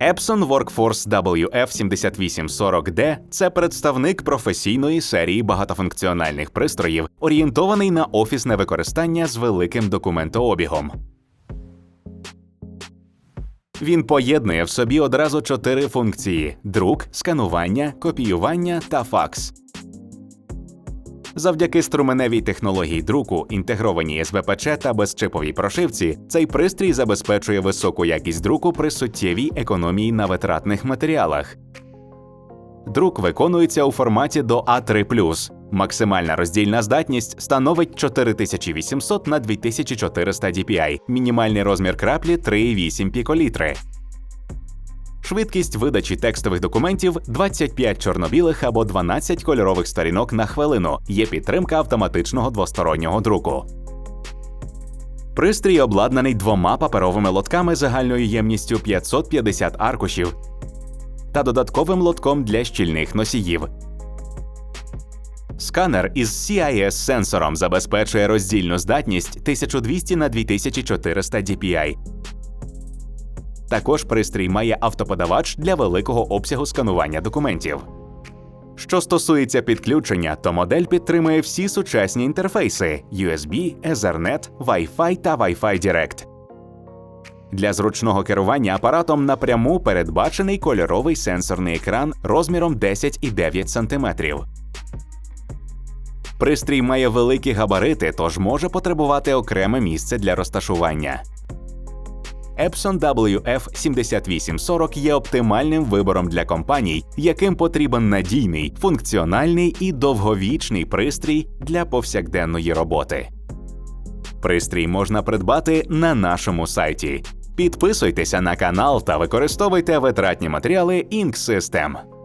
Epson Workforce WF7840D – це представник професійної серії багатофункціональних пристроїв, орієнтований на офісне використання з великим документообігом. Він поєднує в собі одразу чотири функції: друк, сканування, копіювання та факс. Завдяки струменевій технології друку, інтегрованій СБПЧ та безчиповій прошивці, цей пристрій забезпечує високу якість друку при суттєвій економії на витратних матеріалах. Друк виконується у форматі до А3+. Максимальна роздільна здатність становить 4800 на 2400 dpi, мінімальний розмір краплі 3,8 піколітри. Швидкість видачі текстових документів 25 чорно-білих або 12 кольорових сторінок на хвилину. Є підтримка автоматичного двостороннього друку. Пристрій обладнаний двома паперовими лотками загальною ємністю 550 аркушів та додатковим лотком для щільних носіїв. Сканер із CIS-сенсором забезпечує роздільну здатність 1200 на 2400 dpi. Також пристрій має автоподавач для великого обсягу сканування документів. Що стосується підключення, то модель підтримує всі сучасні інтерфейси USB, Ethernet, Wi-Fi та Wi-Fi Direct. Для зручного керування апаратом напряму передбачений кольоровий сенсорний екран розміром 10,9 см. Пристрій має великі габарити, тож може потребувати окреме місце для розташування. Epson WF7840 є оптимальним вибором для компаній, яким потрібен надійний, функціональний і довговічний пристрій для повсякденної роботи. Пристрій можна придбати на нашому сайті. Підписуйтеся на канал та використовуйте витратні матеріали Ink System.